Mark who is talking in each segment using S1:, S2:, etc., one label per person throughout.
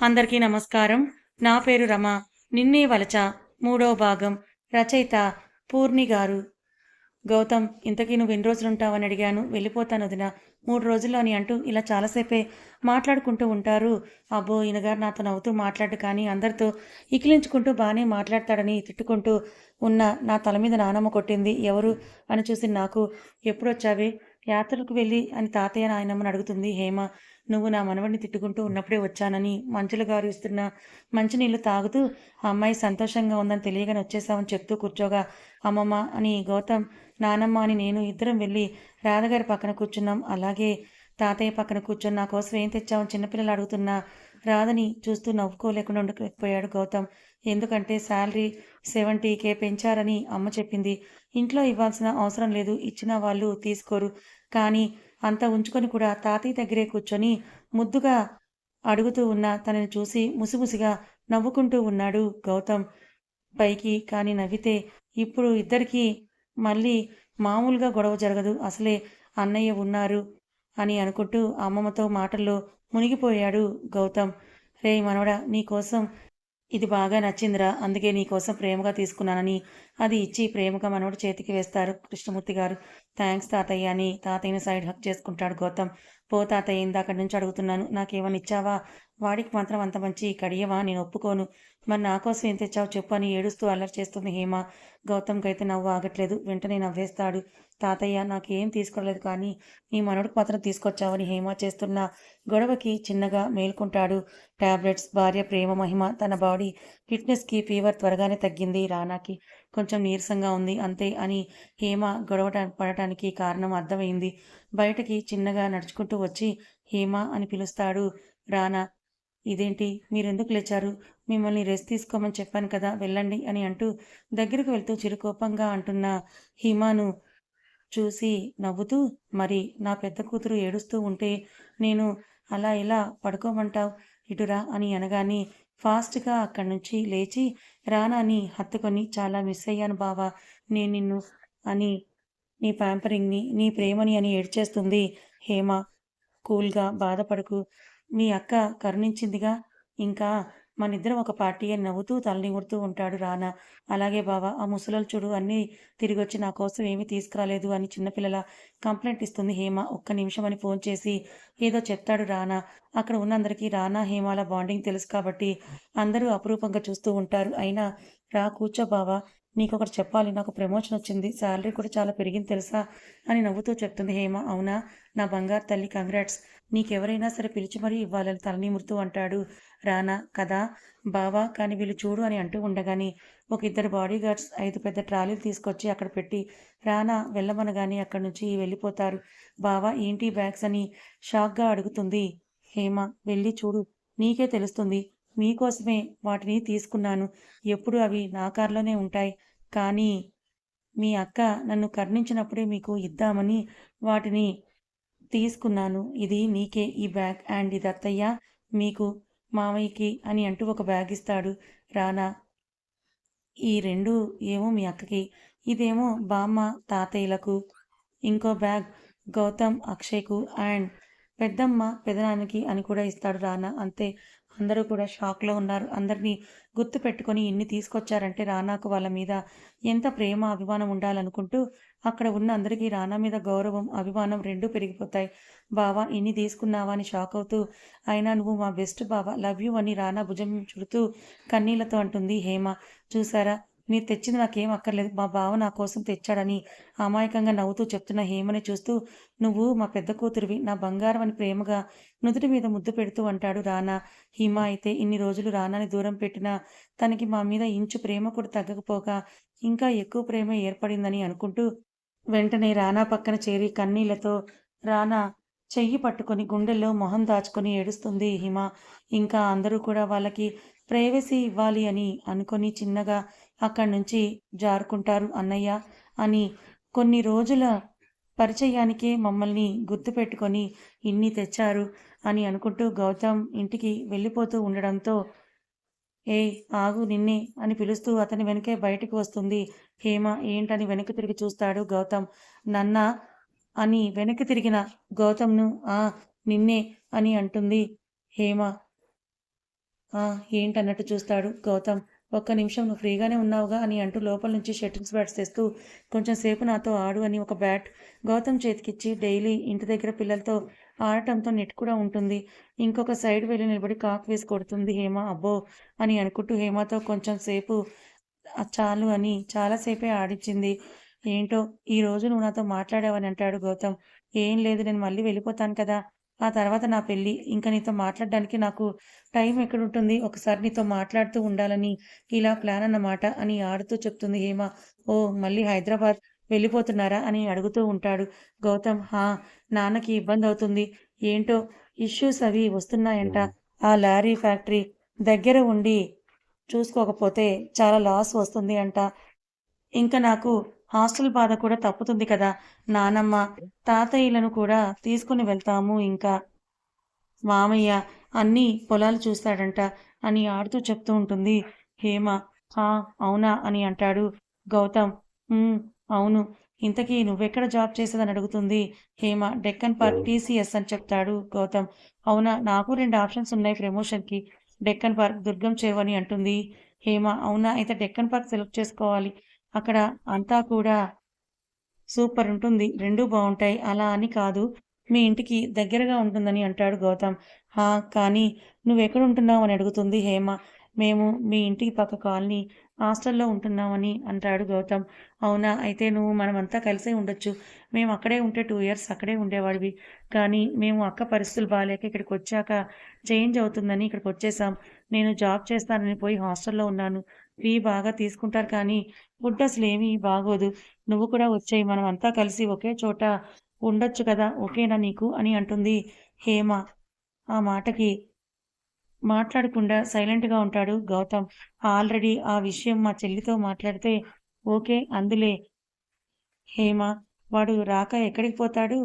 S1: అందరికీ నమస్కారం. నా పేరు రమ. నిన్నే వలచ మూడో భాగం రచయిత పూర్ణి గారు. గౌతమ్ ఇంతకీ నువ్వు ఎన్ని రోజులు ఉంటావని అడిగాను. వెళ్ళిపోతాను వదిన. మూడు రోజుల్లోని అంటూ ఇలా చాలాసేపే మాట్లాడుకుంటూ ఉంటారు. అబ్బో ఈయనగారు నాతో నవ్వుతూ మాట్లాడు కానీ అందరితో ఇకిలించుకుంటూ బాగానే మాట్లాడతాడని తిట్టుకుంటూ ఉన్న నా తల మీద నానమ్మ కొట్టింది. ఎవరు అని చూసి నాకు ఎప్పుడొచ్చావే? యాత్రలకు యాత్రకు వెళ్ళి అని తాతయ్య నాయనమ్మని అడుగుతుంది హేమ. నువ్వు నా మనవడిని తిట్టుకుంటూ ఉన్నప్పుడే వచ్చానని మంచులు గారు ఇస్తున్న మంచినీళ్ళు తాగుతూ ఆ అమ్మాయి సంతోషంగా ఉందని తెలియగానే వచ్చేసామని చెప్తూ కూర్చోగా. అమ్మమ్మ అని గౌతమ్ నానమ్మ అని నేను ఇద్దరం వెళ్ళి రాధగారి పక్కన కూర్చున్నాం. అలాగే తాతయ్య పక్కన కూర్చొని నా కోసం ఏం తెచ్చావని చిన్నపిల్లలు అడుగుతున్నా రాధని చూస్తూ నవ్వుకోలేకుండా ఉండకపోయాడు గౌతమ్. ఎందుకంటే శాలరీ సెవెంటీకే పెంచారని అమ్మ చెప్పింది. ఇంట్లో ఇవ్వాల్సిన అవసరం లేదు. ఇచ్చిన వాళ్ళు తీసుకోరు. కానీ అంత ఉంచుకొని కూడా తాతయ్య దగ్గరే కూర్చొని ముద్దుగా అడుగుతూ ఉన్న తనని చూసి ముసిముసిగా నవ్వుకుంటూ ఉన్నాడు గౌతమ్. పైకి కానీ నవ్వితే ఇప్పుడు ఇద్దరికీ మళ్ళీ మామూలుగా గొడవ జరగదు అసలే అన్నయ్య ఉన్నారు అని అనుకుంటూ అమ్మమ్మతో మాటల్లో మునిగిపోయాడు గౌతమ్. రే మనవడా నీకోసం ఇది బాగా నచ్చిందిరా అందుకే నీకోసం ప్రేమగా తీసుకున్నానని. అది ఇచ్చి ప్రేమగా మనవడు చేతికి వేస్తారు కృష్ణమూర్తి గారు. థ్యాంక్స్ తాతయ్య అని తాతయ్యని సైడ్ హక్ చేసుకుంటాడు గౌతమ్. పో తాతయ్య ఇందాక నుంచి అడుగుతున్నాను నాకేమని ఇచ్చావా? వాడికి మాత్రం అంత మంచి కడియవా? నేను ఒప్పుకోను. మరి నా కోసం ఏం తెచ్చావు చెప్పు అని ఏడుస్తూ అల్లరి చేస్తుంది హేమ. గౌతమ్కి అయితే నవ్వు ఆగట్లేదు. వెంటనే నవ్వేస్తాడు. తాతయ్య నాకు ఏం తీసుకోలేదు కానీ నీ మనవడికి మాత్రం తీసుకొచ్చావని హేమ చేస్తున్న గొడవకి చిన్నగా మేల్కొంటాడు. టాబ్లెట్స్ భార్య ప్రేమ మహిమ తన బాడీ ఫిట్నెస్కి ఫీవర్ త్వరగానే తగ్గింది రానాకి. కొంచెం నీరసంగా ఉంది అంతే అని హేమ గొడవ పడటానికి కారణం అర్థమైంది. బయటకి చిన్నగా నడుచుకుంటూ వచ్చి హేమ అని పిలుస్తాడు. రానా ఇదేంటి? మీరెందుకు లేచారు? మిమ్మల్ని రెస్ట్ తీసుకోమని చెప్పాను కదా వెళ్ళండి అని అంటూ దగ్గరకు వెళ్తూ చిరుకోపంగా అంటున్న హిమాను చూసి నవ్వుతూ మరి నా పెద్ద కూతురు ఏడుస్తూ ఉంటే నేను అలా ఇలా పడుకోమంటావు? ఇటురా అని అనగానే ఫాస్ట్గా అక్కడి నుంచి లేచి రానాని హత్తుకొని చాలా మిస్ అయ్యాను బావా నేను నిన్ను అని నీ ప్యాంపరింగ్ని నీ ప్రేమని అని ఏడ్చేస్తుంది హేమ. కూల్గా బాధపడకు మీ అక్క కరుణించిందిగా. ఇంకా మనిద్దరం ఒక పార్టీ అని నవ్వుతూ తలనిగుడుతూ ఉంటాడు రానా. అలాగే బావా ఆ ముసలోలు చూడు అన్నీ తిరిగి వచ్చి నా కోసం ఏమీ తీసుకురాలేదు అని చిన్నపిల్లల కంప్లైంట్ ఇస్తుంది హేమ. ఒక్క నిమిషం అని ఫోన్ చేసి ఏదో చెప్తాడు రానా. అక్కడ ఉన్నందరికీ రానా హేమాల బాండింగ్ తెలుసు కాబట్టి అందరూ అపురూపంగా చూస్తూ ఉంటారు. అయినా రా కూర్చో బావా. నీకు ఒకటి చెప్పాలి నాకు ప్రమోషన్ వచ్చింది శాలరీ కూడా చాలా పెరిగింది తెలుసా అని నవ్వుతూ చెప్తుంది హేమ. అవునా? నా బంగారు తల్లి కంగ్రాట్స్ నీకెవరైనా సరే పిలిచి మరీ ఇవ్వాలని తలనిమురుతూ అంటాడు. రానా కదా? బావా కానీ వీళ్ళు చూడు అని అంటూ ఉండగాని ఒక ఇద్దరు బాడీ గార్డ్స్ ఐదు పెద్ద ట్రాలీలు తీసుకొచ్చి అక్కడ పెట్టి రానా వెళ్ళమనగాని అక్కడి నుంచి వెళ్ళిపోతారు. బావా ఏంటి బ్యాగ్స్ అని షాక్గా అడుగుతుంది హేమ. వెళ్ళి చూడు నీకే తెలుస్తుంది. మీకోసమే వాటిని తీసుకున్నాను. ఎప్పుడు అవి నా కారులోనే ఉంటాయి. కానీ మీ అక్క నన్ను కర్ణించినప్పుడే మీకు ఇద్దామని వాటిని తీసుకున్నాను. ఇది నీకే ఈ బ్యాగ్ అండ్ ఇది అత్తయ్య మీకు మామయ్యకి అని అంటూ ఒక బ్యాగ్ ఇస్తాడు రానా. ఈ రెండు ఏమో మీ అక్కకి. ఇదేమో బామ్మ తాతయ్యలకు. ఇంకో బ్యాగ్ గౌతమ్ అక్షయ్కు అండ్ పెద్దమ్మ పెదనానికి అని కూడా ఇస్తాడు రానా. అంతే. అందరూ కూడా షాక్లో ఉన్నారు. అందరినీ గుర్తు పెట్టుకొని ఇన్ని తీసుకొచ్చారంటే రానాకు వాళ్ళ మీద ఎంత ప్రేమ అభిమానం ఉండాలనుకుంటూ అక్కడ ఉన్న అందరికీ రానా మీద గౌరవం అభిమానం రెండూ పెరిగిపోతాయి. బావా ఇన్ని తీసుకున్నావా అని షాక్ అవుతూ అయినా నువ్వు మా బెస్ట్ బావా లవ్ యూ అని రానా భుజం చుడుతూ కన్నీళ్ళతో అంటుంది హేమ. చూసారా? మీరు తెచ్చింది నాకేం అక్కర్లేదు. మా బావ నా కోసం తెచ్చాడని అమాయకంగా నవ్వుతూ చెప్తున్న హేమని చూస్తూ నువ్వు మా పెద్ద కూతురివి నా బంగారం అని ప్రేమగా నుదుటి మీద ముద్దు పెడుతూ అంటాడు రానా. హిమ అయితే ఇన్ని రోజులు రానాని దూరం పెట్టినా తనకి మా మీద ఇంచు ప్రేమ కూడా తగ్గకపోగా ఇంకా ఎక్కువ ప్రేమ ఏర్పడిందని అనుకుంటూ వెంటనే రానా పక్కన చేరి కన్నీళ్ళతో రానా చెయ్యి పట్టుకొని గుండెల్లో మొహం దాచుకొని ఏడుస్తుంది హిమ. ఇంకా అందరూ కూడా వాళ్ళకి ప్రైవసీ ఇవ్వాలి అని అనుకొని చిన్నగా అక్కడి నుంచి జారుకుంటారు అన్నయ్య అని కొన్ని రోజుల పరిచయానికే మమ్మల్ని గుర్తుపెట్టుకొని ఇన్ని తెచ్చారు అని అనుకుంటూ గౌతమ్ ఇంటికి వెళ్ళిపోతూ ఉండడంతో ఏ ఆగు నిన్నే అని పిలుస్తూ అతని వెనకే బయటకు వస్తుంది. హేమ ఏంటని వెనక్కి తిరిగి చూస్తాడు గౌతమ్. నన్న అని వెనక్కి తిరిగిన గౌతమ్ను ఆ నిన్నే అని అంటుంది హేమ. ఆ ఏంటన్నట్టు చూస్తాడు గౌతమ్. ఒక్క నిమిషం నువ్వు ఫ్రీగానే ఉన్నావుగా అని అంటూ లోపల నుంచి షటిల్స్ బ్యాట్స్ తెస్తూ కొంచెం సేపు నాతో ఆడు అని ఒక బ్యాట్ గౌతమ్ చేతికిచ్చి డైలీ ఇంటి దగ్గర పిల్లలతో ఆడటంతో నెట్ కూడా ఉంటుంది. ఇంకొక సైడ్ వెళ్ళి నిలబడి కాక్ వేసి కొడుతుంది హేమ. అబ్బో అని అనుకుంటూ హేమతో కొంచెం సేపు చాలు అని చాలాసేపే ఆడిచ్చింది ఏంటో ఈ రోజు నువ్వు నాతో మాట్లాడావని అంటాడు గౌతమ్. ఏం లేదు నేను మళ్ళీ వెళ్ళిపోతాను కదా ఆ తర్వాత నా పెళ్ళి. ఇంకా నీతో మాట్లాడడానికి నాకు టైం ఎక్కడుంటుంది? ఒకసారి నీతో మాట్లాడుతూ ఉండాలని ఇలా ప్లాన్ అన్నమాట అని ఆడుతూ చెప్తుంది హేమ. ఓ మళ్ళీ హైదరాబాద్ వెళ్ళిపోతున్నారా అని అడుగుతూ ఉంటాడు గౌతమ్. హా నాన్నకి ఇబ్బంది అవుతుంది. ఏంటో ఇష్యూస్ అవి వస్తున్నాయంట. ఆ లారీ ఫ్యాక్టరీ దగ్గర ఉండి చూసుకోకపోతే చాలా లాస్ వస్తుంది అంట. ఇంకా నాకు హాస్టల్ బాధ కూడా తప్పుతుంది కదా. నానమ్మ తాతయ్యలను కూడా తీసుకుని వెళ్తాము ఇంకా. మామయ్య అన్ని పొలాలు చూస్తాడంట అని ఆడుతూ చెప్తూ ఉంటుంది. హేమ హా అవునా అని అంటాడు గౌతమ్. "ఉమ్, అవును. ఇంతకీ నువ్వెక్కడ జాబ్ చేసేదని అడుగుతుంది. హేమ డెక్కన్ పార్క్ టీసీఎస్ అని చెప్తాడు గౌతమ్. అవునా నాకు రెండు ఆప్షన్స్ ఉన్నాయి ప్రమోషన్కి. డెక్కన్ పార్క్ దుర్గం చెరువు అని అంటుంది. హేమ అవునా? అయితే డెక్కన్ పార్క్ సెలెక్ట్ చేసుకోవాలి. అక్కడ అంతా కూడా సూపర్ ఉంటుంది. రెండూ బాగుంటాయి. అలా అని కాదు. మీ ఇంటికి దగ్గరగా ఉంటుందని అంటాడు గౌతమ్. హా కానీ నువ్వెక్కడ ఉంటున్నావు అని అడుగుతుంది హేమ. మేము మీ ఇంటికి పక్క కాలనీ హాస్టల్లో ఉంటున్నామని అంటాడు గౌతమ్. అవునా? అయితే నువ్వు మనమంతా కలిసే ఉండొచ్చు. మేము అక్కడే ఉంటే టూ ఇయర్స్ అక్కడే ఉండేవాడివి. కానీ మేము అక్క పరిస్థితులు బాగాలేక ఇక్కడికి వచ్చాక చేంజ్ అవుతుందని ఇక్కడికి వచ్చేసాం నేను జాబ్ చేస్తానని పోయి హాస్టల్లో ఉన్నాను. ఫీ బాగా తీసుకుంటారు కానీ ఫుడ్ అసలు ఏమీ బాగోదు. నువ్వు కూడా వచ్చాయి మనం అంతా కలిసి ఒకే చోట ఉండొచ్చు కదా ఓకేనా నీకు? అని అంటుంది హేమ. ఆ మాటకి మాట్లాడకుండా సైలెంట్గా ఉంటాడు గౌతమ్. ఆల్రెడీ ఆ విషయం మా చెల్లితో మాట్లాడితే ఓకే అందులే. హేమ వాడు రాక ఎక్కడికి పోతాడు?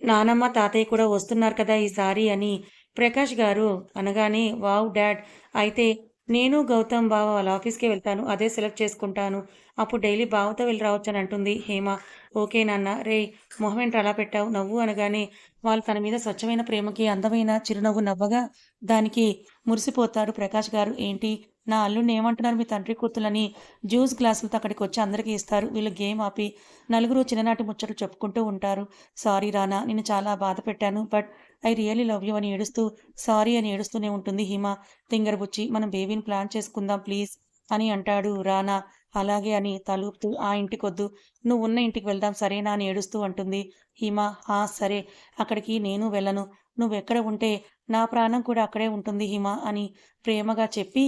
S1: నానమ్మ తాతయ్య కూడా వస్తున్నారు కదా ఈసారి అని ప్రకాష్ గారు అనగానే వావ్ డాడ్ అయితే నేను గౌతమ్ బావ వాళ్ళ ఆఫీస్కే వెళ్తాను. అదే సెలెక్ట్ చేసుకుంటాను. అప్పుడు డైలీ బావతో వెళ్ళి రావచ్చు అని అంటుంది హేమ. ఓకే నాన్న. రే మొహం ఏంటి అలా పెట్టావు? నవ్వు అనగానే వాళ్ళు తన మీద స్వచ్ఛమైన ప్రేమకి అందమైన చిరునవ్వు నవ్వగా దానికి మురిసిపోతాడు ప్రకాష్ గారు. ఏంటి? నా అల్లుడిని ఏమంటున్నారు మీ తండ్రి కూతులని జ్యూస్ గ్లాసులతో అక్కడికి వచ్చి అందరికీ ఇస్తారు. వీళ్ళు గేమ్ ఆపి నలుగురు చిన్ననాటి ముచ్చట్లు చెప్పుకుంటూ ఉంటారు. సారీ రానా నేను చాలా బాధ పెట్టాను. But I really love you అని ఏడుస్తూ సారీ అని ఏడుస్తూనే ఉంటుంది హిమ. తింగరబుచ్చి మనం బేబీని ప్లాన్ చేసుకుందాం ప్లీజ్ అని అంటాడు రానా. అలాగే అని తలూపుతూ ఆ ఇంటికొద్దు నువ్వు ఉన్న ఇంటికి వెళ్దాం సరేనా అని ఏడుస్తూ అంటుంది హిమ. హా సరే అక్కడికి నేను వెళ్ళను. నువ్వెక్కడ ఉంటే నా ప్రాణం కూడా అక్కడే ఉంటుంది హిమ అని ప్రేమగా చెప్పి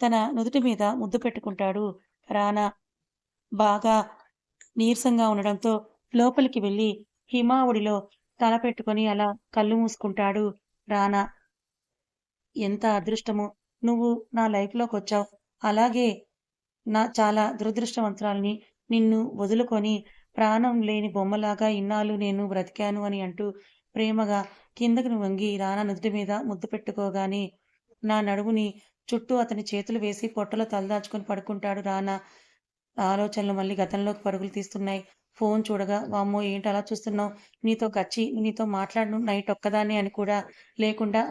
S1: తన నుదుటి మీద ముద్దు పెట్టుకుంటాడు రానా. బాగా నీరసంగా ఉండడంతో లోపలికి వెళ్ళి హిమావుడిలో తల పెట్టుకొని అలా కళ్ళు మూసుకుంటాడు రానా. ఎంత అదృష్టమో. నువ్వు నా లైఫ్లోకి వచ్చావు. అలాగే నా చాలా దురదృష్టవంతురాల్ని నిన్ను వదులుకొని ప్రాణం లేని బొమ్మలాగా ఇన్నాళ్ళు నేను బ్రతికాను అని అంటూ ప్రేమగా కిందకు వంగి రానా నుదుటి మీద ముద్దు పెట్టుకోగానే నా నడుముని చుట్టూ అతని చేతులు వేసి పొట్టలో తలదాచుకొని పడుకుంటాడు రానా. ఆలోచనలు మళ్ళీ గతంలోకి పరుగులు తీస్తున్నాయి. ఫోన్ చూడగా వామ్మో ఏంటి అలా చూస్తున్నావు? నీతో గచ్చి నీతో మాట్లాడను నైట్ ఒక్కదాన్ని అని కూడా లేకుండా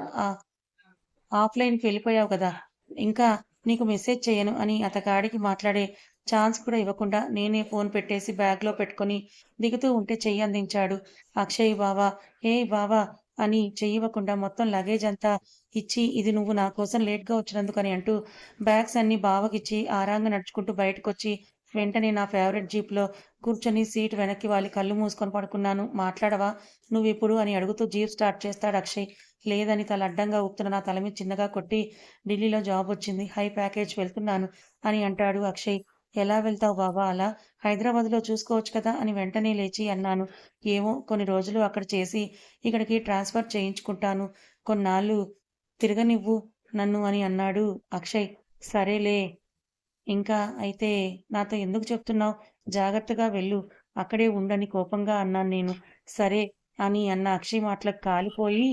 S1: ఆఫ్లైన్కి వెళ్ళిపోయావు కదా ఇంకా నీకు మెసేజ్ చేయను అని అతగాడికి మాట్లాడే ఛాన్స్ కూడా ఇవ్వకుండా నేనే ఫోన్ పెట్టేసి బ్యాగ్లో పెట్టుకొని దిగుతూ ఉంటే చెయ్యి అందించాడు. అక్షయ్ బావా ఏ బావా అని చెయ్యివ్వకుండా మొత్తం లగేజ్ అంతా ఇచ్చి ఇది నువ్వు నా కోసం లేట్గా వచ్చినందుకని అంటూ బ్యాగ్స్ అన్ని బావకిచ్చి ఆరాంగా నడుచుకుంటూ బయటకొచ్చి వెంటనే నా ఫేవరెట్ జీప్లో కూర్చొని సీట్ వెనక్కి వాలి కళ్ళు మూసుకొని పడుకున్నాను. మాట్లాడవా? నువ్వు ఇప్పుడు అని అడుగుతూ జీప్ స్టార్ట్ చేస్తాడు అక్షయ్. లేదని తల అడ్డంగా ఊపుతున్న నా తల మీద చిన్నగా కొట్టి ఢిల్లీలో జాబ్ వచ్చింది. హై ప్యాకేజ్ వెళ్తున్నాను అని అంటాడు అక్షయ్. ఎలా వెళ్తావు బాబా అలా? హైదరాబాద్లో చూసుకోవచ్చు కదా అని వెంటనే లేచి అన్నాను. ఏమో కొన్ని రోజులు అక్కడ చేసి ఇక్కడికి ట్రాన్స్ఫర్ చేయించుకుంటాను. కొన్నాళ్ళు తిరగనివ్వు నన్ను అని అన్నాడు అక్షయ్. సరేలే. ఇంకా అయితే నాతో ఎందుకు చెప్తున్నావు? జాగ్రత్తగా వెళ్ళు. అక్కడే ఉండని కోపంగా అన్నాను నేను. సరే అని అన్న అక్షయ్ మాటలకు కాలిపోయి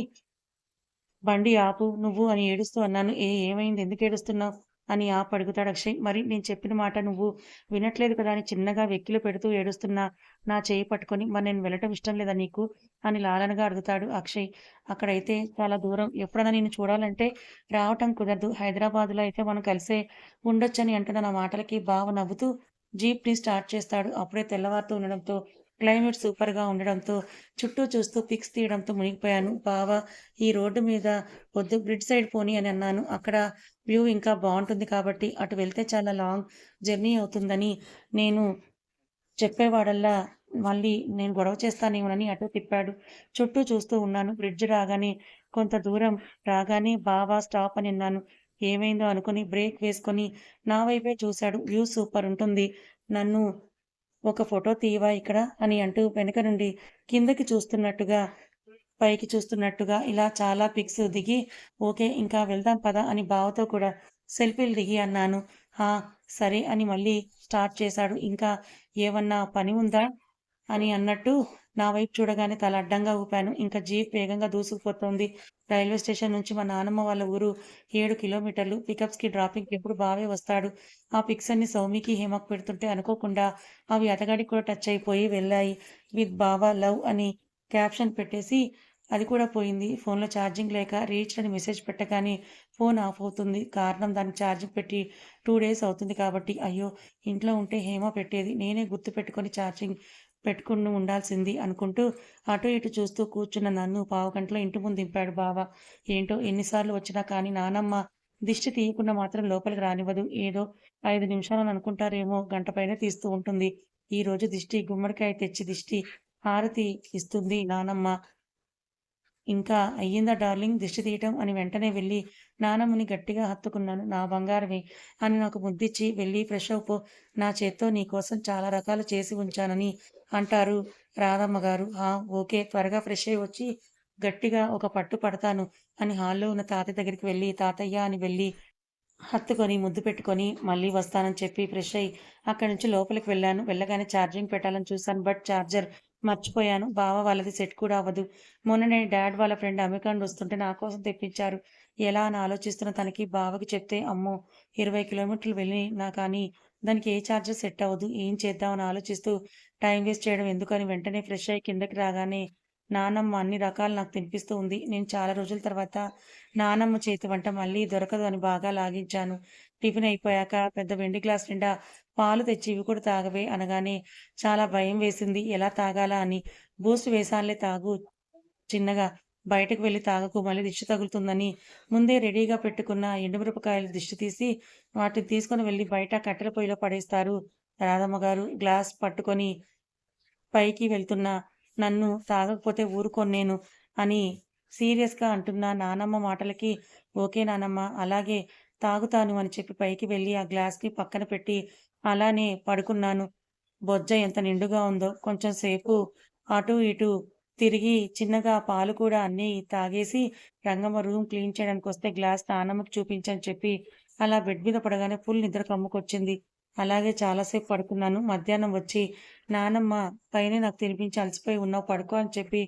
S1: బండి ఆపు నువ్వు అని ఏడుస్తూ అన్నాను. ఏ ఏమైంది? ఎందుకు ఏడుస్తున్నావు? అని ఆపు అడుగుతాడు అక్షయ్. మరి నేను చెప్పిన మాట నువ్వు వినట్లేదు కదా అని చిన్నగా వెక్కిలు పెడుతూ ఏడుస్తున్నా. నా చేయి పట్టుకొని మరి నేను వెళ్ళటం ఇష్టం లేదా నీకు? అని లాలనగా అడుగుతాడు అక్షయ్. అక్కడైతే చాలా దూరం. ఎప్పుడైనా నేను చూడాలంటే రావటం కుదరదు. హైదరాబాద్లో అయితే మనం కలిసే ఉండొచ్చని అంటున్న నా మాటలకి. బావ నవ్వుతూ జీప్ని స్టార్ట్ చేస్తాడు. అప్పుడే తెల్లవారుతూ ఉండడంతో క్లైమేట్ సూపర్గా ఉండడంతో చుట్టూ చూస్తూ పిక్స్ తీయడంతో మునిగిపోయాను. బావా ఈ రోడ్డు మీద వద్దు బ్రిడ్జ్ సైడ్ పోని అని అన్నాను. అక్కడ వ్యూ ఇంకా బాగుంటుంది కాబట్టి అటు వెళ్తే చాలా లాంగ్ జర్నీ అవుతుందని నేను చెప్పేవాడల్లా మళ్ళీ నేను గొడవ చేస్తానేమోనని అటు తిప్పాడు. చుట్టూ చూస్తూ ఉన్నాను. బ్రిడ్జ్ రాగానే కొంత దూరం రాగానే బావా స్టాప్ అని అన్నాను. ఏమైందో అనుకుని బ్రేక్ వేసుకొని నా వైపే చూశాడు. వ్యూ సూపర్ ఉంటుంది. నన్ను ఒక ఫోటో తీయవా ఇక్కడ? అని అంటూ వెనుక నుండి కిందకి చూస్తున్నట్టుగా పైకి చూస్తున్నట్టుగా ఇలా చాలా పిక్స్ దిగి ఓకే ఇంకా వెళ్దాం పదా అని బావతో కూడా సెల్ఫీలు దిగి అన్నాను. హా సరే అని మళ్ళీ స్టార్ట్ చేశాడు. ఇంకా ఏమన్నా పని ఉందా? అని అన్నట్టు నా వైపు చూడగానే తల అడ్డంగా ఊపాను. ఇంకా జీప్ వేగంగా దూసుకుపోతోంది. రైల్వే స్టేషన్ నుంచి మా నాన్నమ్మ వాళ్ళ ఊరు ఏడు కిలోమీటర్లు. పికప్స్కి డ్రాపింగ్కి ఎప్పుడు బావే వస్తాడు. ఆ పిక్స్ అన్ని సౌమికి హేమకు పెడుతుంటే అనుకోకుండా అవి అతగాడికి కూడా టచ్ అయిపోయి వెళ్ళాయి. విత్ బావా లవ్ అని క్యాప్షన్ పెట్టేసి అది కూడా పోయింది. ఫోన్లో ఛార్జింగ్ లేక రీచ్ అని మెసేజ్ పెట్టగానే ఫోన్ ఆఫ్ అవుతుంది. కారణం దాన్ని ఛార్జింగ్ పెట్టి టూ డేస్ అవుతుంది కాబట్టి. అయ్యో ఇంట్లో ఉంటే హేమ పెట్టేది. నేనే గుర్తు పెట్టుకొని ఛార్జింగ్ పెట్టుకుని ఉండాల్సింది అనుకుంటూ అటు ఇటు చూస్తూ కూర్చున్న నన్ను పావు గంటలో ఇంటి ముందు దింపాడు బావ. ఏంటో ఎన్నిసార్లు వచ్చినా కానీ నానమ్మ దిష్టి తీయకుండా మాత్రం లోపలికి రానివ్వదు. ఏదో ఐదు నిమిషాలు అనుకుంటారేమో గంట పైన తీస్తూ ఉంటుంది. ఈ రోజు దిష్టి గుమ్మడికాయ తెచ్చి దిష్టి హారతి ఇస్తుంది నానమ్మ. ఇంకా అయ్యిందా డార్లింగ్? దిష్టి తీయటం అని వెంటనే వెళ్ళి నానమ్మని గట్టిగా హత్తుకున్నాను. నా బంగారమే అని నాకు ముద్దిచ్చి వెళ్ళి ఫ్రెష్ అవుపో నా చేత్తో నీకోసం చాలా రకాలు చేసి ఉంచానని అంటారు రాధమ్మ గారు ఆ ఓకే త్వరగా ఫ్రెష్ అయ్యి వచ్చి గట్టిగా ఒక పట్టు పడతాను అని హాల్లో ఉన్న తాతయ్య దగ్గరికి వెళ్ళి తాతయ్య అని వెళ్ళి హత్తుకొని ముద్దు పెట్టుకొని మళ్ళీ వస్తానని చెప్పి ఫ్రెష్ అయ్యి అక్కడి నుంచి లోపలికి వెళ్ళాను. వెళ్ళగానే ఛార్జింగ్ పెట్టాలని చూశాను బట్ ఛార్జర్ మర్చిపోయాను. బావ వాళ్ళది సెట్ కూడా అవ్వదు. మొన్న నేను డాడ్ వాళ్ళ ఫ్రెండ్ అమెరికాన్ వస్తుంటే నా కోసం తెప్పించారు. ఎలా అని ఆలోచిస్తున్న తనకి బావకి చెప్తే అమ్మో ఇరవై కిలోమీటర్లు వెళ్ళినా కానీ దానికి ఏ ఛార్జర్ సెట్ అవ్వదు. ఏం చేద్దామని ఆలోచిస్తూ టైం వేస్ట్ చేయడం ఎందుకని వెంటనే ఫ్రెష్ అయ్యి కిందకి రాగానే నానమ్మ అన్ని రకాలు నాకు తినిపిస్తూ ఉంది. నేను చాలా రోజుల తర్వాత నానమ్మ చేతి వంట మళ్ళీ దొరకదు అని బాగా లాగించాను. టిఫిన్ అయిపోయాక పెద్ద వెండి గ్లాస్ నిండా పాలు తెచ్చి ఇవి కూడా తాగవే అనగానే చాలా భయం వేసింది. ఎలా తాగాలా అని. బూస్ట్ వేసాన్లే తాగు. చిన్నగా బయటకు వెళ్ళి తాగకు మళ్ళీ దిష్టి తగులుతుందని ముందే రెడీగా పెట్టుకున్న ఎండుమిరపకాయలు దిష్టి తీసి వాటిని తీసుకొని వెళ్ళి బయట కట్టెల పొయ్యిలో పడేస్తారు. రాధమ్మ గారు గ్లాస్ పట్టుకొని పైకి వెళ్తున్న నన్ను తాగకపోతే ఊరుకొన్నేను అని సీరియస్గా అంటున్న నానమ్మ మాటలకి ఓకే నానమ్మ అలాగే తాగుతాను అని చెప్పి పైకి వెళ్ళి ఆ గ్లాస్ని పక్కన పెట్టి అలానే పడుకున్నాను. బొజ్జ ఎంత నిండుగా ఉందో కొంచెం సేపు అటు ఇటు తిరిగి చిన్నగా పాలు కూడా అన్నీ తాగేసి రంగమ్మ రూమ్ క్లీన్ చేయడానికి వస్తే గ్లాస్ నానమ్మకి చూపించని చెప్పి అలా బెడ్ మీద పడగానే ఫుల్ నిద్ర కమ్ముకొచ్చింది. అలాగే చాలాసేపు పడుకున్నాను. మధ్యాహ్నం వచ్చి నానమ్మ పైన నాకు తినిపించి అలసిపోయి ఉన్నావు పడుకో అని చెప్పి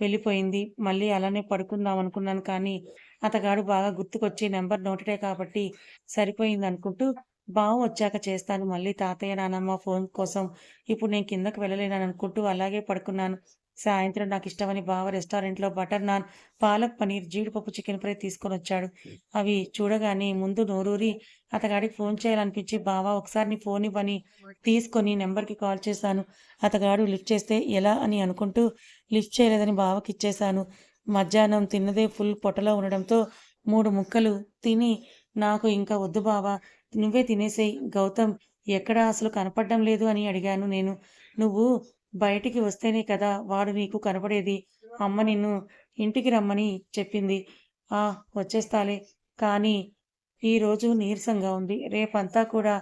S1: వెళ్ళిపోయింది. మళ్ళీ అలానే పడుకుందాం అనుకున్నాను కానీ అతగాడు బాగా గుర్తుకొచ్చి నెంబర్ నోటెడే కాబట్టి సరిపోయింది అనుకుంటూ బావు వచ్చాక చేస్తాను. మళ్ళీ తాతయ్య నానమ్మ ఫోన్ కోసం ఇప్పుడు నేను కిందకు వెళ్ళలేనని అనుకుంటూ అలాగే పడుకున్నాను. సాయంత్రం నాకు ఇష్టమని బావ రెస్టారెంట్లో బటర్ నాన్ పాలక్ పనీర్ జీడిపప్పు చికెన్ ఫ్రై తీసుకొని వచ్చాడు. అవి చూడగానే ముందు నోరూరి అతగాడికి ఫోన్ చేయాలనిపించి బావ ఒకసారి నీ ఫోన్ ఇవ్వని తీసుకొని నెంబర్కి కాల్ చేశాను. అతగాడు లిఫ్ట్ చేస్తే ఎలా అని అనుకుంటూ లిఫ్ట్ చేయలేదని బావకి ఇచ్చేశాను. మధ్యాహ్నం తిన్నదే ఫుల్ పొట్టలో ఉండడంతో మూడు ముక్కలు తిని నాకు ఇంకా వద్దు బావా నువ్వే తినేసేయి గౌతమ్ ఎక్కడ అసలు కనపడడం లేదు అని అడిగాను నేను. నువ్వు బయటికి వస్తేనే కదా వాడు నీకు కనపడేది. అమ్మ నిన్ను ఇంటికి రమ్మని చెప్పింది. ఆ వచ్చేస్తాలే. కానీ ఈరోజు నీరసంగా ఉంది. రేపంతా కూడా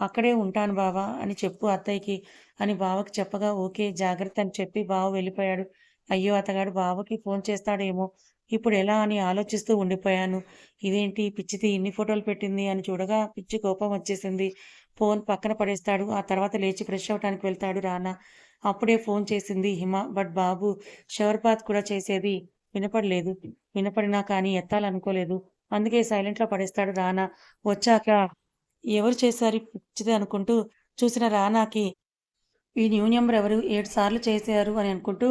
S1: అక్కడే ఉంటాను బావా అని చెప్పు అత్తయ్యకి అని బావకి చెప్పగా ఓకే జాగ్రత్త అని చెప్పి బావ వెళ్ళిపోయాడు. అయ్యో అతగాడు బావకి ఫోన్ చేస్తాడేమో. ఇప్పుడు ఎలా అని ఆలోచిస్తూ ఉండిపోయాను. ఇదేంటి పిచ్చిది ఇన్ని ఫోటోలు పెట్టింది అని చూడగా పిచ్చి కోపం వచ్చేసింది. ఫోన్ పక్కన పడేస్తాడు. ఆ తర్వాత లేచి ఫ్రెష్ అవడానికి వెళ్తాడు రానా. అప్పుడే ఫోన్ చేసింది హిమ. బట్ బాబు షవర్పాత్ కూడా చేసేది వినపడలేదు. వినపడినా కానీ ఎత్తాలనుకోలేదు. అందుకే సైలెంట్లో పడేస్తాడు రానా. వచ్చాక ఎవరు చేశారు పిచ్చిది అనుకుంటూ చూసిన రానాకి ఈ న్యూ నెంబర్ ఎవరు? ఏడు సార్లు చేశారు అని అనుకుంటూ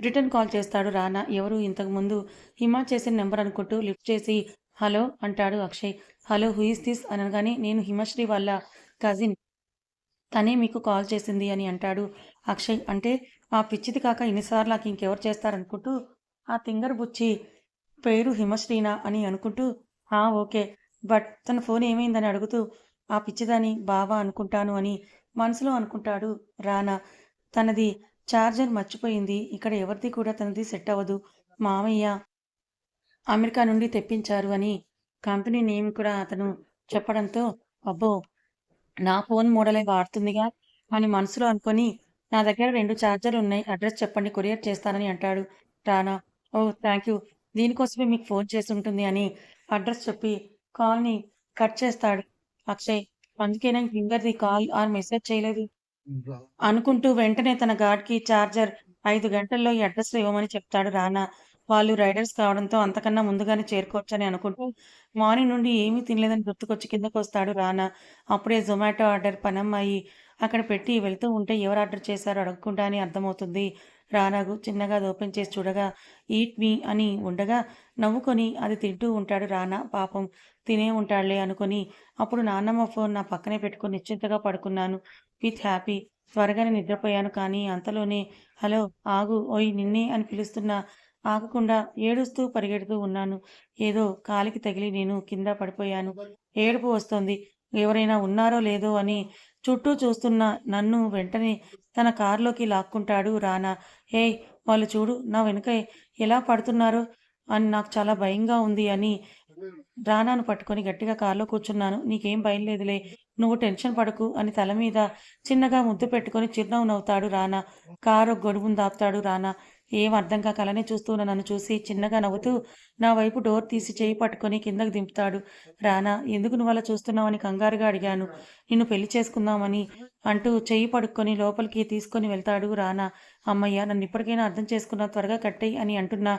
S1: రిటర్న్ కాల్ చేస్తాడు రానా. ఎవరు? ఇంతకుముందు హిమ చేసిన నెంబర్ అనుకుంటూ లిఫ్ట్ చేసి హలో అంటాడు Akshay. Hello who is this? అనగానే నేను హిమశ్రీ వాళ్ళ కజిన్. తనే మీకు కాల్ చేసింది అని అంటాడు. అక్షయ్ అంటే ఆ పిచ్చిది కాక ఇన్నిసార్లు నాకు ఇంకెవరు చేస్తారనుకుంటూ ఆ తింగర్ బుచ్చి పేరు హిమశ్రీనా అని అనుకుంటూ ఆ ఓకే బట్ తన ఫోన్ ఏమైందని అడుగుతూ ఆ పిచ్చిదని బావా అనుకుంటాను అని మనసులో అనుకుంటాడు రానా. తనది ఛార్జర్ మర్చిపోయింది. ఇక్కడ ఎవరిది కూడా తనది సెట్ అవ్వదు. మామయ్య అమెరికా నుండి తెప్పించారు అని కంపెనీ నేమ్ కూడా అతను చెప్పడంతో అబ్బో నా ఫోన్ మోడలే వాడుతుందిగా అని మనసులో అనుకొని నా దగ్గర రెండు ఛార్జర్లు ఉన్నాయి అడ్రస్ చెప్పండి కొరియర్ చేస్తానని అంటాడు రానా. ఓ థ్యాంక్ యూ. దీనికోసమే మీకు ఫోన్ చేసి ఉంటుంది అని అడ్రస్ చెప్పి కాల్ని కట్ చేస్తాడు అక్షయ్. అందుకే నాకు ఫింగర్ది కాల్ ఆర్ మెసేజ్ చేయలేదు. అనుకుంటూ వెంటనే తన గార్డ్కి ఛార్జర్ ఐదు గంటల్లో ఈ అడ్రస్లో ఇవ్వమని చెప్తాడు రానా. వాళ్ళు రైడర్స్ కావడంతో అంతకన్నా ముందుగానే చేరుకోవచ్చని అనుకుంటూ. మార్నింగ్ నుండి ఏమీ తినలేదని గుర్తుకొచ్చి కిందకు వస్తాడు రానా. అప్పుడే జొమాటో ఆర్డర్ పనమ్మాయి అక్కడ పెట్టి వెళ్తూ ఉంటే ఎవరు ఆర్డర్ చేశారో అడగకుండా అని అర్థమవుతుంది. రానాకు చిన్నగా అది ఓపెన్ చేసి చూడగా ఈట్ మీ అని ఉండగా నవ్వుకొని అది తింటూ ఉంటాడు రానా. పాపం తినే ఉంటాడులే అనుకొని అప్పుడు నాన్నమ్మ ఫోన్ నా పక్కనే పెట్టుకొని నిశ్చింతగా పడుకున్నాను. With happy. త్వరగానే నిద్రపోయాను కానీ అంతలోనే హలో ఆగు. ఓయ్ నిన్నే అని పిలుస్తున్నా ఆగకుండా ఏడుస్తూ పరిగెడుతూ ఉన్నాను. ఏదో కాలికి తగిలి నేను కింద పడిపోయాను. ఏడుపు వస్తోంది. ఎవరైనా ఉన్నారో లేదో అని చుట్టూ చూస్తున్న నన్ను వెంటనే తన కారులోకి లాక్కుంటాడు రానా. హే వాళ్ళు చూడు నా వెనుక ఎలా పడుతున్నారో? అని నాకు చాలా భయంగా ఉంది అని రానాను పట్టుకొని గట్టిగా కారులో కూర్చున్నాను. నీకేం భయం లేదులే. నువ్వు టెన్షన్ పడకు అని తల మీద చిన్నగా ముద్దు పెట్టుకొని చిరునవ్వు నవ్వుతాడు రానా. కారు గొడుగును దాపుతాడు రానా. ఏం అర్థం కాక అలానే చూస్తున్న నన్ను చూసి చిన్నగా నవ్వుతూ నా వైపు డోర్ తీసి చేయి పట్టుకొని కిందకు దింపుతాడు. రానా ఎందుకు నువ్వు అలా చూస్తున్నావని కంగారుగా అడిగాను. నిన్ను పెళ్ళి చేసుకుందామని అంటూ చెయ్యి పడుకొని లోపలికి తీసుకొని వెళ్తాడు రానా. అమ్మయ్య నన్ను ఇప్పటికైనా అర్థం చేసుకున్నా త్వరగా కట్టేయి అని అంటున్నా.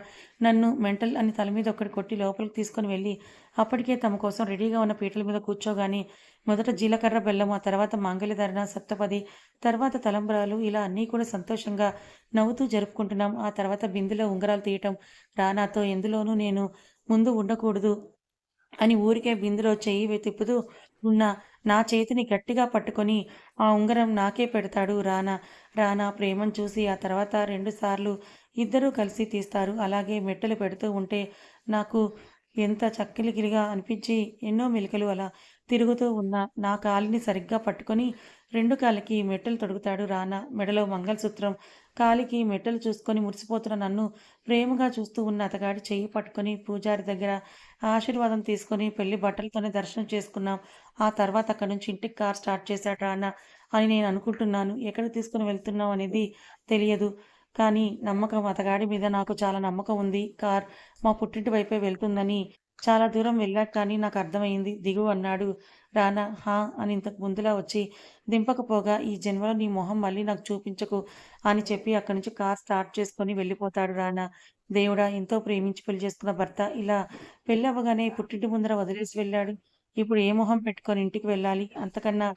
S1: నన్ను మెంటల్ అని తల మీద ఒకటి కొట్టి లోపలికి తీసుకొని వెళ్ళి అప్పటికే తమ కోసం రెడీగా ఉన్న పీటల మీద కూర్చోగాని మొదట జీలకర్ర బెల్లం ఆ తర్వాత మాంగళ్యధరణ సప్తపది తర్వాత తలంబరాలు ఇలా అన్నీ కూడా సంతోషంగా నవ్వుతూ జరుపుకుంటున్నాం. ఆ తర్వాత బిందులో ఉంగరాలు తీయటం రానాతో ఎందులోనూ నేను ముందు ఉండకూడదు అని ఊరికే బిందులో చెయ్యి తిప్పుతూ ఉన్న నా చేతిని గట్టిగా పట్టుకొని ఆ ఉంగరం నాకే పెడతాడు రానా. రానా ప్రేమను చూసి ఆ తర్వాత రెండుసార్లు ఇద్దరూ కలిసి తీస్తారు. అలాగే మెట్టలు పెడుతూ ఉంటే నాకు ఎంత చక్కిలికిలిగా అనిపించి ఎన్నో మెలికలు అలా తిరుగుతూ ఉన్న నా కాలిని సరిగ్గా పట్టుకొని రెండు కాలికి మెట్టలు తొడుగుతాడు రానా. మెడలో మంగళసూత్రం కాలికి మెట్టలు చూసుకొని మురిసిపోతున్న నన్ను ప్రేమగా చూస్తూ ఉన్న అతగాడి చెయ్యి పట్టుకొని పూజారి దగ్గర ఆశీర్వాదం తీసుకొని పెళ్ళి బట్టలతోనే దర్శనం చేసుకున్నాం. ఆ తర్వాత అక్కడి నుంచి ఇంటికి కార్ స్టార్ట్ చేశాడు రానా అని నేను అనుకుంటున్నాను. ఎక్కడ తీసుకుని వెళ్తున్నాం అనేది తెలియదు. కానీ నమ్మకం అతగాడి మీద నాకు చాలా నమ్మకం ఉంది. కార్ మా పుట్టింటి వైపే వెళ్తుందని. చాలా దూరం వెళ్ళాక కానీ నాకు అర్థమైంది. దిగు అన్నాడు. రానా హా అని ఇంతకు ముందులా వచ్చి దింపకపోగా ఈ జన్మలో నీ మొహం మళ్ళీ నాకు చూపించకు అని చెప్పి అక్కడి నుంచి కార్ స్టార్ట్ చేసుకొని వెళ్ళిపోతాడు రానా. దేవుడా ఎంతో ప్రేమించి పెళ్ళి చేసుకున్న భర్త. ఇలా పెళ్ళి అవ్వగానే పుట్టింటి ముందర వదిలేసి వెళ్ళాడు. ఇప్పుడు ఏ మొహం పెట్టుకొని ఇంటికి వెళ్ళాలి? అంతకన్నా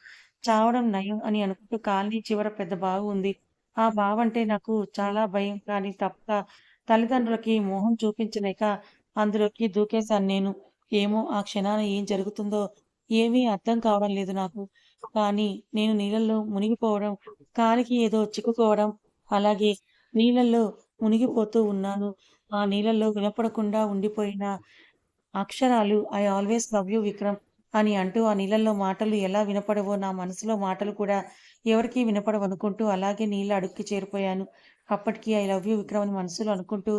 S1: చావడం నయం అని అనుకుంటూ కాలనీ చివర పెద్ద బాగు ఉంది. ఆ బావంటే నాకు చాలా భయం. కానీ తప్ప తల్లిదండ్రులకి మోహం చూపించలేక అందులోకి దూకేశాను నేను. ఏమో ఆ క్షణాన ఏం జరుగుతుందో ఏమీ అర్థం కావడం లేదు నాకు. కానీ నేను నీళ్ళల్లో మునిగిపోవడం కాలికి ఏదో చిక్కుకోవడం అలాగే నీళ్ళల్లో మునిగిపోతూ ఉన్నాను. ఆ నీళ్ళల్లో వినపడకుండా ఉండిపోయిన అక్షరాలు I always love you Vikram అని అంటూ ఆ నీళ్ళల్లో మాటలు ఎలా వినపడవో నా మనసులో మాటలు కూడా ఎవరికీ వినపడవనుకుంటూ అలాగే నీళ్ళ అడుక్కి చేరిపోయాను. అప్పటికి ఐ లవ్ యూ విక్రమ్ అని మనసులో అనుకుంటూ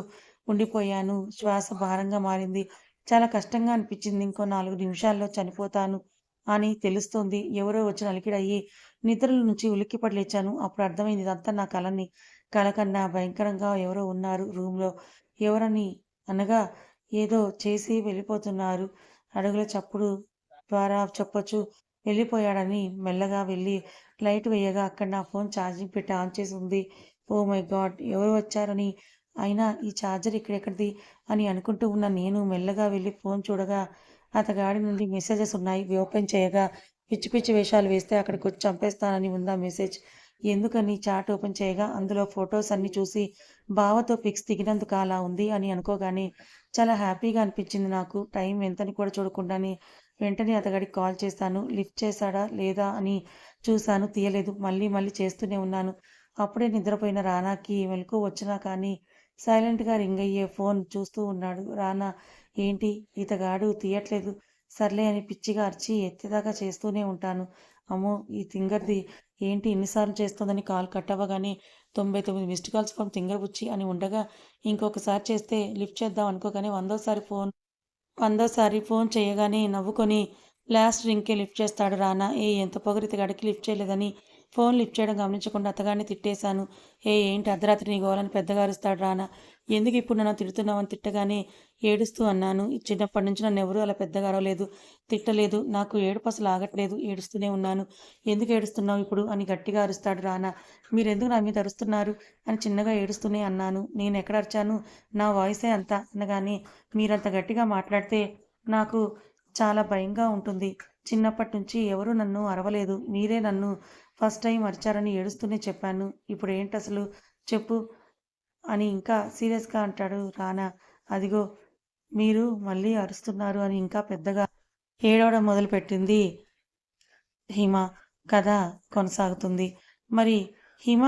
S1: ఉండిపోయాను. శ్వాస భారంగా మారింది. చాలా కష్టంగా అనిపించింది. ఇంకో నాలుగు నిమిషాల్లో చనిపోతాను అని తెలుస్తోంది. ఎవరో వచ్చి నలికిడయ్యి నిద్రల నుంచి ఉలిక్కిపడి లేచాను అప్పుడు అర్థమైంది ఇదంతా నా కలని. కలకన్నా భయంకరంగా ఎవరో ఉన్నారు రూమ్లో. ఎవరని అనగా ఏదో చేసి వెళ్ళిపోతున్నారు. అడుగుల చప్పుడు ద్వారా చెప్పొచ్చు. వెళ్ళిపోయాడని మెల్లగా వెళ్ళి లైట్ వేయగా అక్కడ నా ఫోన్ ఛార్జింగ్ పెట్టి ఆన్ చేసి ఉంది. ఓ మై గాడ్ ఎవరు వచ్చారని? అయినా ఈ ఛార్జర్ ఇక్కడెక్కడిది అని అనుకుంటూ ఉన్న నేను మెల్లగా వెళ్ళి ఫోన్ చూడగా అతగాడి నుండి మెసేజెస్ ఉన్నాయి. ఓపెన్ చేయగా పిచ్చి పిచ్చి వేషాలు వేస్తే అక్కడికి వచ్చి చంపేస్తానని ఉందా మెసేజ్. ఎందుకని చాట్ ఓపెన్ చేయగా అందులో ఫొటోస్ అన్ని చూసి బావతో పిక్స్ దిగినందుకు అలా ఉంది అని అనుకోగానే చాలా హ్యాపీగా అనిపించింది నాకు. టైం ఎంతని కూడా చూడకుండానే వెంటనే అతగాడికి కాల్ చేశాను. లిఫ్ట్ చేశాడా లేదా అని చూశాను. తీయలేదు. మళ్ళీ మళ్ళీ చేస్తూనే ఉన్నాను. అప్పుడే నిద్రపోయిన రానాకి మెలకు వచ్చినా కానీ సైలెంట్గా రింగ్ అయ్యే ఫోన్ చూస్తూ ఉన్నాడు. రానా ఏంటి? ఇతగాడు తీయట్లేదు. సర్లే అని పిచ్చిగా అరిచి ఎత్తేదాకా చేస్తూనే ఉంటాను. అమ్మో ఈ తింగర్ది ఏంటి ఎన్నిసార్లు చేస్తుందని కాల్ కట్ అవ్వగానే తొంభై తొమ్మిది missed calls from Thingar Buchi అని ఉండగా ఇంకొకసారి చేస్తే లిఫ్ట్ చేద్దాం అనుకోగానే వందోసారి ఫోన్ వందోసారి ఫోన్ చేయగానే నవ్వుకొని లాస్ట్ రింగ్కి లిఫ్ట్ చేస్తాడు రానా? ఏ ఎంత పొగరిత గడికి లిఫ్ట్ చేయలేదని ఫోన్ లిఫ్ట్ చేయడం గమనించకుండా అతగాన్ని తిట్టేశాను. ఏ ఏంటి అర్ధరాత్రి నీ గోవాలని పెద్దగా అరుస్తాడు రానా? ఎందుకు ఇప్పుడు నన్ను తిడుతున్నావు? అని తిట్టగానే ఏడుస్తూ అన్నాను. చిన్నప్పటి నుంచి నన్ను ఎవరూ అలా పెద్దగా అరవలేదు తిట్టలేదు నాకు ఏడుపు అసలు ఆగట్లేదు ఏడుస్తూనే ఉన్నాను. ఎందుకు ఏడుస్తున్నావు ఇప్పుడు? అని గట్టిగా అరుస్తాడు రానా. మీరెందుకు నా మీద అరుస్తున్నారు? అని చిన్నగా ఏడుస్తూనే అన్నాను. నేను ఎక్కడ అరిచాను? నా వాయిసే అంత అనగానే మీరంత గట్టిగా మాట్లాడితే నాకు చాలా భయంగా ఉంటుంది. చిన్నప్పటి నుంచి ఎవరు నన్ను అరవలేదు. మీరే నన్ను ఫస్ట్ టైం అరిచారని ఏడుస్తూనే చెప్పాను. ఇప్పుడు ఏంటి అసలు? చెప్పు అని ఇంకా సీరియస్గా అంటాడు రానా. అదిగో మీరు మళ్ళీ అరుస్తున్నారు అని ఇంకా పెద్దగా ఏడవడం మొదలుపెట్టింది హిమ. కథ కొనసాగుతుంది. మరి హిమ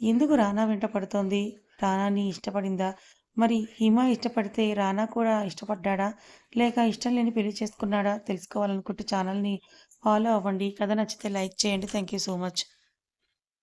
S1: ఎందుకు రానా వెంట పడుతోంది? రానాని ఇష్టపడిందా? మరి హిమ ఇష్టపడితే రానా కూడా ఇష్టపడ్డాడా? లేక ఇష్టం లేని పెళ్ళి చేసుకున్నాడా? తెలుసుకోవాలనుకుంటే ఛానల్ని ఫాలో అవ్వండి. కథ నచ్చితే లైక్ చేయండి. Thank you so much.